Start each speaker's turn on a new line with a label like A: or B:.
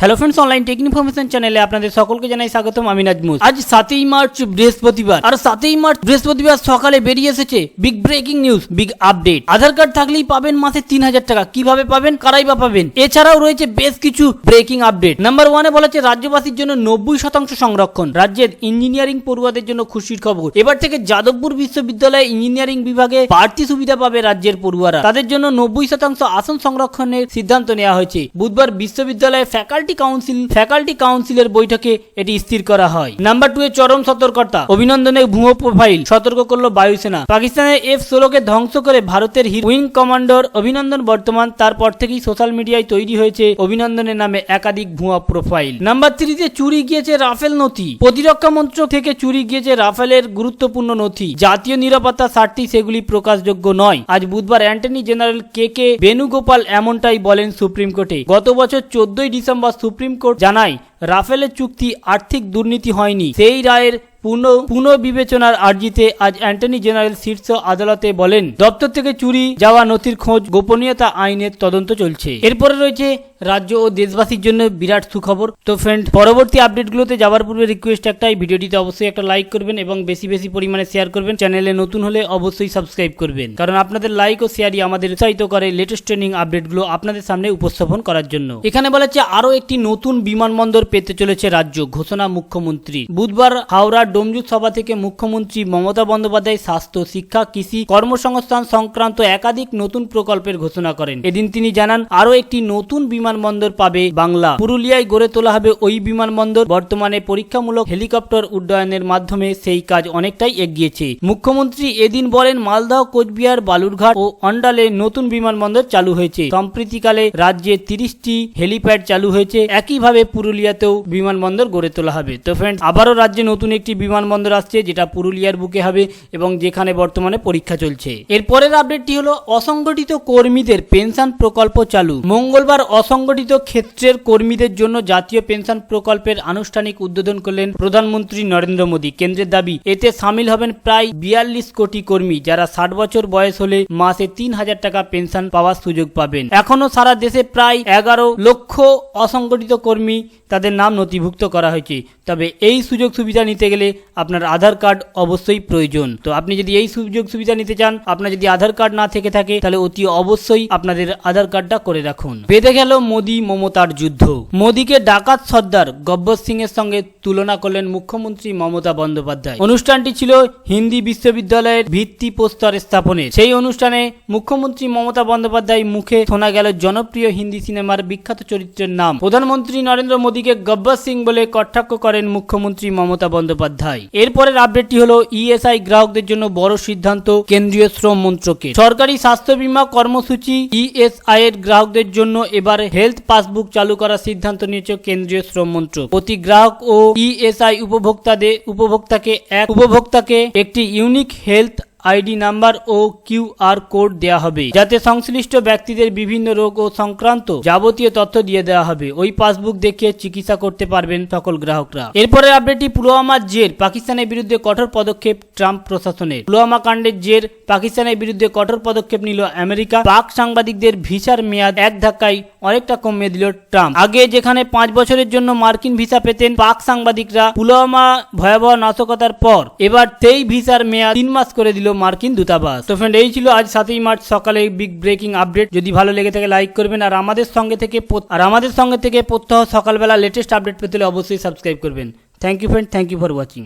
A: Hello friends online tech information চ্যানেলে আপনাদের সকলকে জানাই স্বাগতম, আমি নাজমুস আজ সাতই মার্চ, বৃহস্পতিবার। আর সাতই মার্চ, বৃহস্পতিবার সকালে বেরিয়ে এসেছে big breaking news big update Aadhaar card থাকলেই পাবেন মাসে তিন হাজার টাকা। কীভাবে পাবেন, কারাই বা পাবেন? এছাড়াও রয়েছে বেশ কিছু ব্রেকিং আপডেট নাম্বার ওয়ানে বলা হচ্ছে, রাজ্যবাসীর জন্য নব্বই শতাংশ সংরক্ষণ। রাজ্যের ইঞ্জিনিয়ারিং পড়ুয়াদের জন্য খুশির খবর। এবার থেকে যাদবপুর বিশ্ববিদ্যালয়ে ইঞ্জিনিয়ারিং বিভাগে বাড়তি সুবিধা পাবে রাজ্যের পড়ুয়ারা। তাদের জন্য নব্বই শতাংশ আসন সংরক্ষণের সিদ্ধান্ত নেওয়া হয়েছে। বুধবার বিশ্ববিদ্যালয়ে ফ্যাকাল্টি কাউন্সিল ফ্যাকাল্টি কাউন্সিলের বৈঠকে এটি স্থির করা হয়। নাম্বার টু এ চরম সতর্কতা। অভিনন্দনে ভুয়ো প্রোফাইল সতর্ক করল বায়ুসেনা। পাকিস্তানের এফ ষোলোকে ধ্বংস করে ভারতের হির উইং কমান্ডার অভিনন্দন বর্তমান তারপর থেকেই সোশ্যাল মিডিয়ায় তৈরি হয়েছে অভিনন্দনের নামে একাধিক ভুয়া প্রোফাইল নাম্বার থ্রিতে চুরি গিয়েছে রাফেল নথি। প্রতিরক্ষা মন্ত্রক থেকে চুরি গিয়েছে রাফেলের গুরুত্বপূর্ণ নথি। জাতীয় নিরাপত্তা স্বার্থে সেগুলি প্রকাশযোগ্য নয়। আজ বুধবার অ্যান্টনি জেনারেল কে কে বেণুগোপাল এমনটাই বলেন সুপ্রিম কোর্টে। গত বছর চোদ্দই ডিসেম্বর সুপ্রিম কোর্ট জানায়, রাফেলের চুক্তি আর্থিক দুর্নীতি হয়নি। সেই রায়ের পুনঃ পুনর্বিবেচনার আর্জিতে আজ অ্যান্টনি জেনারেল শীর্ষ আদালতে বলেন, দপ্তর থেকে চুরি যাওয়া নথির খোঁজ গোপনীয়তা আইনের তদন্ত চলছে। এরপরে রয়েছে রাজ্য ও দেশবাসীর জন্য বিরাট সুখবর। তো ফ্রেন্ড পরবর্তী আপডেটগুলোতে যাওয়ার পূর্বে রিকোয়েস্ট একটাই, ভিডিওটিতে অবশ্যই একটা লাইক করবেন এবং বেশি বেশি পরিমাণে শেয়ার করবেন। চ্যানেলে নতুন হলে অবশ্যই সাবস্ক্রাইব করবেন। কারণ আপনাদের লাইক ও শেয়ারই আমাদের উৎসাহিত করে লেটেস্ট ট্রেনিং আপডেটগুলো আপনাদের সামনে উপস্থাপন করার জন্য। এখানে বলা হচ্ছে, আরও একটি নতুন বিমানবন্দর পেতে চলেছে রাজ্য, ঘোষণা মুখ্যমন্ত্রী। বুধবার হাওড়া ডোমজুত সভা থেকে মুখ্যমন্ত্রী মমতা বন্দ্যোপাধ্যায় স্বাস্থ্য, শিক্ষা, কৃষি, কর্মসংস্থান সংক্রান্ত একাধিক নতুন প্রকল্পের ঘোষণা করেন। এদিন তিনি জানান, আরও একটি নতুন বিমানবন্দর পাবে বাংলা। পুরুলিয়ায় গড়ে তোলা হবে ওই বিমানবন্দর। বর্তমানে পরীক্ষামূলক হেলিকপ্টার উড্ডয়নের মাধ্যমে সেই কাজ অনেকটাই এগিয়েছে। মুখ্যমন্ত্রী এদিন বলেন, মালদহ, কোচবিহার, বালুরঘাট ও অন্ডালে নতুন বিমানবন্দর চালু হয়েছে। সম্প্রীতিকালে রাজ্যে তিরিশটি হেলিপ্যাড চালু হয়েছে। একইভাবে পুরুলিয়াতেও বিমানবন্দর গড়ে তোলা হবে। তো ফ্রেন্ডস আবারও রাজ্যে নতুন একটি বিমানবন্দর আসছে, যেটা পুরুলিয়ার বুকে হবে এবং যেখানে বর্তমানে পরীক্ষা চলছে। এরপরের আপডেটটি হলো, অসংগঠিত কর্মীদের পেনশন প্রকল্প চালু। মঙ্গলবার অসংগঠিত ক্ষেত্রের কর্মীদের জন্য জাতীয় পেনশন প্রকল্পের আনুষ্ঠানিক উদ্বোধন করলেন প্রধানমন্ত্রী নরেন্দ্র মোদী। কেন্দ্রের দাবি, এতে সামিল হবেন প্রায় বিয়াল্লিশ কোটি কর্মী যারা ষাট বছর বয়স হলে মাসে তিন হাজার টাকা পেনশন পাওয়ার সুযোগ পাবেন। এখনও সারা দেশে প্রায় এগারো লক্ষ অসংগঠিত কর্মী তাদের নাম নথিভুক্ত করা হয়েছে। তবে এই সুযোগ সুবিধা নিতে গেলে আপনার আধার কার্ড অবশ্যই প্রয়োজন। তো আপনি যদি এই সুযোগ সুবিধা নিতে চান, আপনার যদি আধার কার্ড না থেকে থাকে, তাহলে অতি অবশ্যই আপনাদের আধার কার্ডটা করে রাখুন। বেঁধে গেল মোদি মমতার যুদ্ধ। মোদিকে ডাকাত সর্দার গব্বর সিং এর সঙ্গে তুলনা করলেন মুখ্যমন্ত্রী মমতা বন্দ্যোপাধ্যায়। অনুষ্ঠানটি ছিল হিন্দি বিশ্ববিদ্যালয়ের ভিত্তি প্রস্তর স্থাপনের। সেই অনুষ্ঠানে মুখ্যমন্ত্রী মমতা বন্দ্যোপাধ্যায় মুখে শোনা গেল জনপ্রিয় হিন্দি সিনেমার বিখ্যাত চরিত্রের নাম। প্রধানমন্ত্রী নরেন্দ্র মোদীকে গব্বর সিং বলে কটাক্ষ করেন মুখ্যমন্ত্রী মমতা বন্দ্যোপাধ্যায়। এরপরের আপডেটটি হলো ইএসআই গ্রাহকদের জন্য বড় সিদ্ধান্ত কেন্দ্রীয় শ্রম মন্ত্রকের। সরকারি স্বাস্থ্য বীমা কর্মসূচি ইএসআই এর গ্রাহকদের জন্য এবার হেলথ পাসবুক চালু করার সিদ্ধান্ত নিয়েছে কেন্দ্রীয় শ্রম মন্ত্রক। প্রতি গ্রাহক ও ইএসআই উপভোক্তাদের উপভোক্তাকে এক উপভোক্তাকে একটি ইউনিক হেলথ আইডি নাম্বার ও কিউআর কোড দেওয়া হবে, যাতে সংশ্লিষ্ট ব্যক্তিদের বিভিন্ন রোগ ও সংক্রান্ত যাবতীয় তথ্য দিয়ে দেওয়া হবে। ওই পাসবুক দেখিয়ে চিকিৎসা করতে পারবেন সকল গ্রাহকরা। এরপরের আপডেটটি পুলওয়ামার জের, পাকিস্তানের বিরুদ্ধে কঠোর পদক্ষেপ ট্রাম্প প্রশাসনের। পুলওয়ামা কাণ্ডের জের, পাকিস্তানের বিরুদ্ধে কঠোর পদক্ষেপ নিল আমেরিকা। পাক সাংবাদিকদের ভিসার মেয়াদ এক ধাক্কায় অনেকটা কমিয়ে দিল ট্রাম্প। আগে যেখানে পাঁচ বছরের জন্য মার্কিন ভিসা পেতেন পাক সাংবাদিকরা, পুলওয়ামা ভয়াবহ নাশকতার পর, এবার সেই ভিসার মেয়াদ তিন মাস করে দিল মার্কিন দূতাবাস। তো ফ্রেন্ড এই ছিল আজ সাতই মার্চ সকালে বিগ ব্রেকিং আপডেট যদি ভালো লেগে থাকে লাইক করবেন, আর আমাদের সঙ্গে থেকে আর আমাদের সঙ্গে থেকে প্রত্যহ সকালবেলা লেটেস্ট আপডেট পেতে অবশ্যই সাবস্ক্রাইব করবেন। Thank you friend thank you for watching